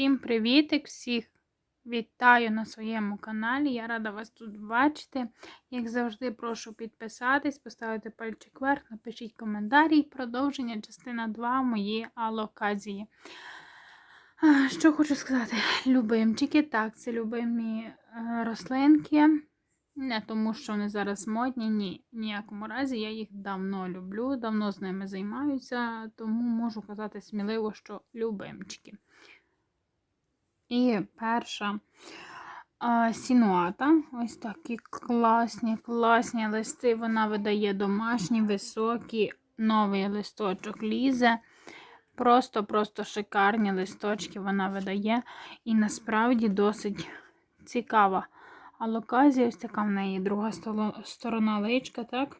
Всім привітик, всіх вітаю на своєму каналі. Я рада вас тут бачити. Як завжди, прошу підписатись, поставити пальчик вверх, напишіть коментарі. Продовження частина 2 моєї алоказії. Що хочу сказати? Любимчики, так, це любимі е, рослинки. Не тому, що вони зараз модні, ні. Ніякому разі я їх давно люблю, давно з ними займаюся, тому можу казати сміливо, що любимчики. І перша а, сінуата. Ось такі класні, класні листи. Вона видає домашні, високі, новий листочок лізе. Просто-просто шикарні листочки вона видає. І насправді досить цікава. Алоказія, ось така в неї друга сторона личка, так?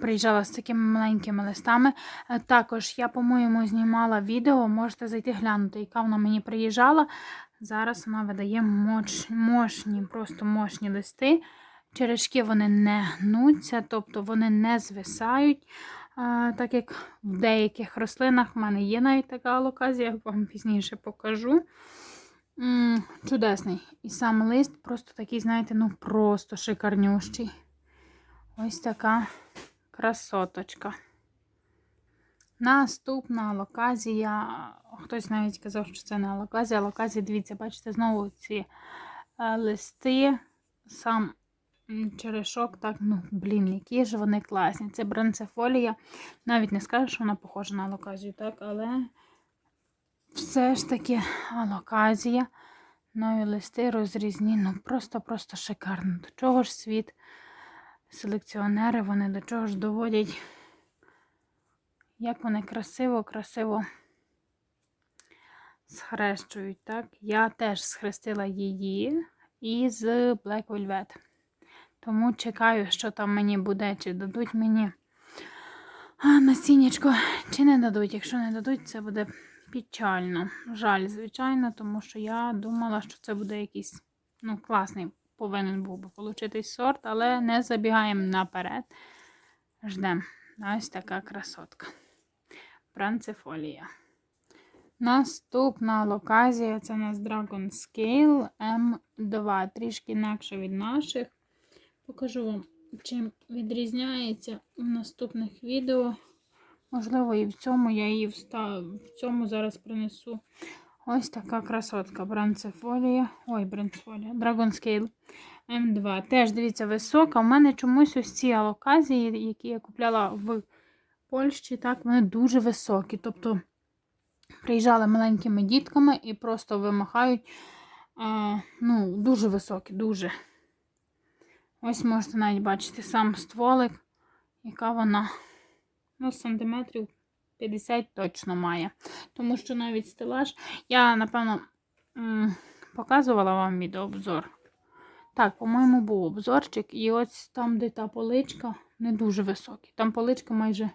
Приїжджала з такими маленькими листами. Е, також я, по-моєму, знімала відео, можете зайти глянути, яка вона мені приїжджала. Зараз вона видає моч, мощні, просто мощні листи. Черешки вони не гнуться, тобто вони не звисають. Так як в деяких рослинах в мене є навіть така алоказія, я вам пізніше покажу. Чудесний. І сам лист просто такий, знаєте, ну просто шикарнющий. Ось така красоточка. Наступна алоказія. Хтось навіть казав, що це не алоказія. Алоказія, дивіться, бачите, знову ці е, листи, сам черешок, так, ну, блін, які ж вони класні. Це бранцефолія. Навіть не скажу, що вона похожа на алоказію, так, але все ж таки алоказія. Нові листи розрізні. Ну, просто-просто шикарно. До чого ж світ? Селекціонери, вони до чого ж доводять, як вони красиво-красиво схрещують. так? Я теж схрестила її із Black Velvet. Тому чекаю, що там мені буде, чи дадуть мені насіннячко, чи не дадуть. Якщо не дадуть, це буде печально. Жаль, звичайно, тому що я думала, що це буде якийсь ну, класний повинен був би отримати сорт, але не забігаємо наперед. Ждемо. Ось така красотка. Бранцефолія. Наступна локазія це у нас Dragon Scale M2. Трішки інакше від наших. Покажу вам, чим відрізняється в наступних відео. Можливо, і в цьому я її встав... в цьому зараз принесу Ось така красотка. Бранцефолія. Ой, бранцефолія. Dragon Scale М2. Теж, дивіться, висока. У мене чомусь ось ці алоказії, які я купляла в Польщі, так, вони дуже високі. Тобто приїжджали маленькими дітками і просто вимахають. А, ну, Дуже високі, дуже. Ось можете навіть бачити сам стволик, яка вона ну, сантиметрів 50 точно має. Тому що навіть стелаж, я, напевно, показувала вам відеообзор. Так, по-моєму, був обзорчик. І ось там, де та поличка, не дуже високий. Там поличка майже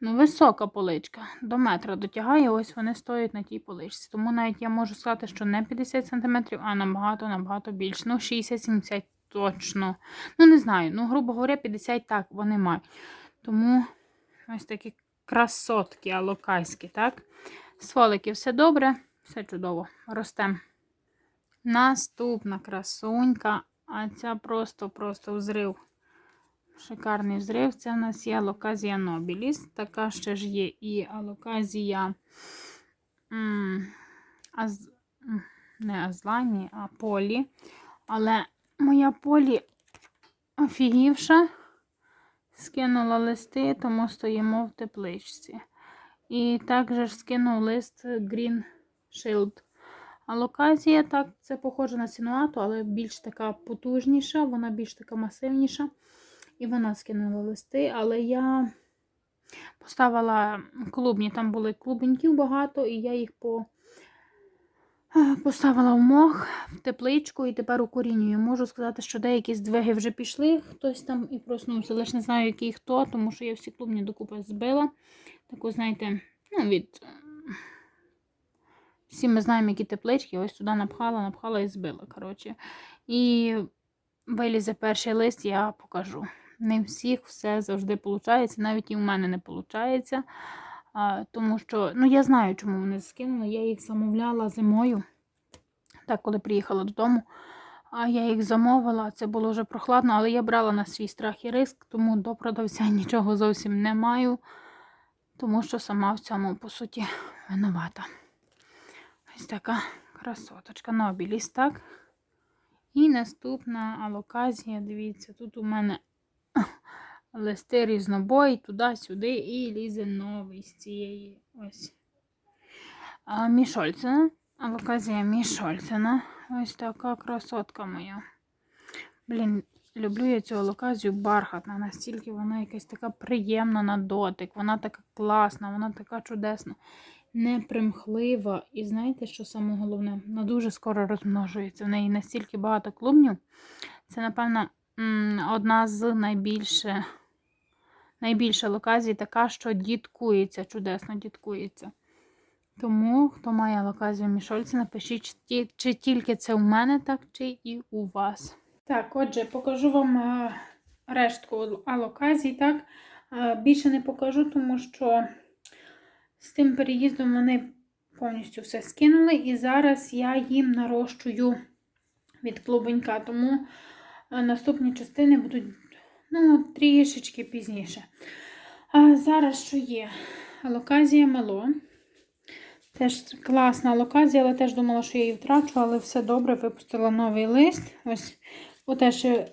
ну, висока поличка. До метра дотягає, ось вони стоять на тій поличці. Тому навіть я можу сказати, що не 50 см, а набагато-набагато більше. Ну, 60-70 точно. Ну, не знаю. Ну, грубо говоря, 50 так вони мають. Тому ось такі красотки алокайські, так? Стволики все добре, все чудово. Ростемо. Наступна красунька, а ця просто-просто взрив. Шикарний взрив. Це в нас є алоказія Нобіліс. Така ще ж є і алоказія аз, не Азлані, а Полі. Але моя полі офігівша скинула листи, тому стоїмо в тепличці. І також скинув лист Green Shield. А локазія, так, це похоже на синуату, але більш така потужніша, вона більш така масивніша. І вона скинула листи, але я поставила клубні, там були клубеньків багато, і я їх по Поставила в мох, в тепличку і тепер укорінюю. Можу сказати, що деякі здвиги вже пішли, хтось там і проснувся. Лише не знаю, який хто, тому що я всі клубні докупи збила. Таку, знаєте, ну, від. Всі ми знаємо, які теплички. Ось туди напхала, напхала і збила. коротше. І вилізе перший лист, я покажу. Не всіх все завжди виходить, навіть і в мене не виходить. А, тому що, ну я знаю, чому вони скинули. Я їх замовляла зимою. Так, коли приїхала додому. А я їх замовила, це було вже прохладно, але я брала на свій страх і риск, тому до продавця нічого зовсім не маю, тому що сама в цьому, по суті, винувата. Ось така красоточка. Нобіліс, так? І наступна алоказія, дивіться, тут у мене листи різнобой, туди-сюди, і лізе новий з цієї ось. А, Мішольцена. Алоказія Мішольцена. Ось така красотка моя. Блін, люблю я цю алоказію бархатна. Настільки вона якась така приємна на дотик. Вона така класна, вона така чудесна, непримхлива. І знаєте, що саме головне? Вона дуже скоро розмножується. В неї настільки багато клубнів. Це, напевно, одна з найбільше, найбільша локазій така, що діткується, чудесно діткується. Тому, хто має локазію Мішольця, напишіть, чи, чи тільки це у мене так, чи і у вас. Так, отже, покажу вам е, рештку алоказій. Так, Е, більше не покажу, тому що з тим переїздом вони повністю все скинули. І зараз я їм нарощую від клубенька. Тому е, наступні частини будуть ну, трішечки пізніше. А зараз що є? Алоказія мело. Теж класна локазія, але теж думала, що я її втрачу, але все добре, випустила новий лист. Ось, теж е,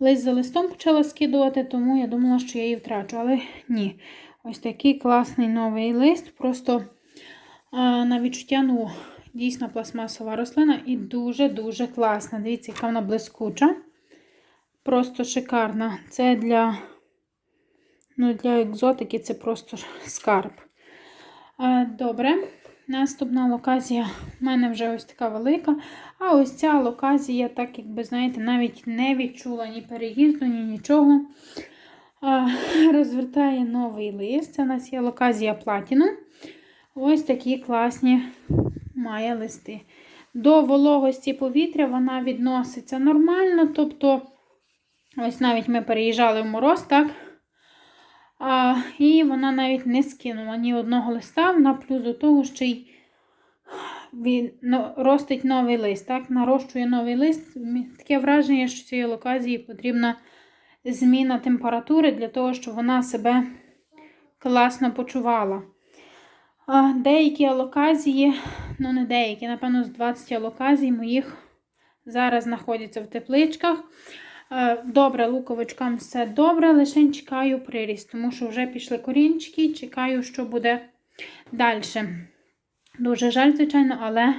лист за листом почала скидувати, тому я думала, що я її втрачу, але ні. Ось такий класний новий лист. Просто а, на відчуття, ну, дійсно пластмасова рослина і дуже-дуже класна. Дивіться, яка вона блискуча. Просто шикарна. Це для, ну, для екзотики це просто скарб. Добре, наступна локазія в мене вже ось така велика. А ось ця локазія, так якби, знаєте, навіть не відчула ні переїзду, ні нічого. Розвертає новий лист. Це у нас є локазія Platinum. Ось такі класні має листи. До вологості повітря вона відноситься нормально. Тобто, ось навіть ми переїжджали в мороз, так? А, і вона навіть не скинула ні одного листа, вона плюс до того, ще й він, ну, ростить новий лист, так? нарощує новий лист. Таке враження, що цієї локазії потрібна зміна температури для того, щоб вона себе класно почувала. А, деякі алоказії, ну не деякі, напевно, з 20 алоказій моїх зараз знаходяться в тепличках. Е, Добре, луковичкам все добре, лише чекаю приріст, тому що вже пішли корінчики, чекаю, що буде далі. Дуже жаль, звичайно, але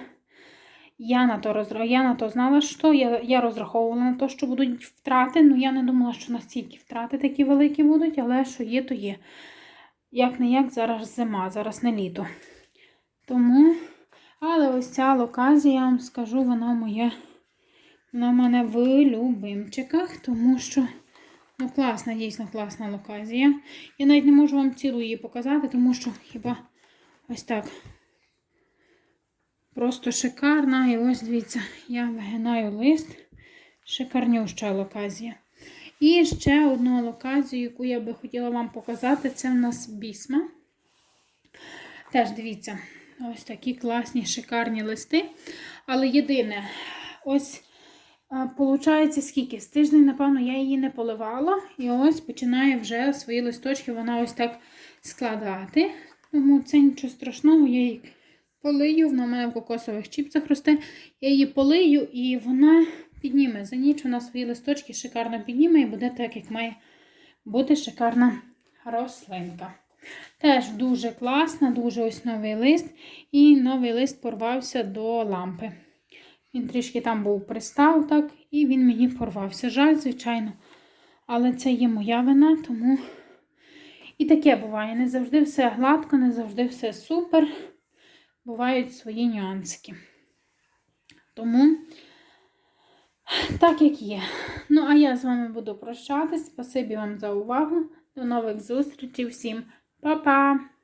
я на то, я на то знала, що я, я розраховувала на те, що будуть втрати. Ну, я не думала, що настільки втрати такі великі будуть, але що є, то є. Як не як, зараз зима, зараз не літо. Тому, але ось ця локазія, я вам скажу, вона моє. Вона в мене в любимчиках, тому що ну, класна, дійсно класна локазія. Я навіть не можу вам цілу її показати, тому що хіба ось так. Просто шикарна. І ось дивіться, я вигинаю лист. Шикарнюща локазія. І ще одну локазію, яку я би хотіла вам показати, це в нас бісма. Теж дивіться, ось такі класні, шикарні листи. Але єдине, ось. Получається, скільки? З тиждень, напевно, я її не поливала. І ось починає вже свої листочки вона ось так складати. Тому це нічого страшного, я її полию, вона в мене в кокосових чіпсах росте. Я її полию і вона підніме. За ніч вона свої листочки шикарно підніме і буде так, як має бути шикарна рослинка. Теж дуже класна, дуже ось новий лист. І новий лист порвався до лампи. Він трішки там був пристав, так, і він мені порвався. Жаль, звичайно. Але це є моя вина, тому і таке буває. Не завжди все гладко, не завжди все супер. Бувають свої нюансики. Тому, так як є. Ну, а я з вами буду прощатись. Спасибі вам за увагу. До нових зустрічей. Всім па-па!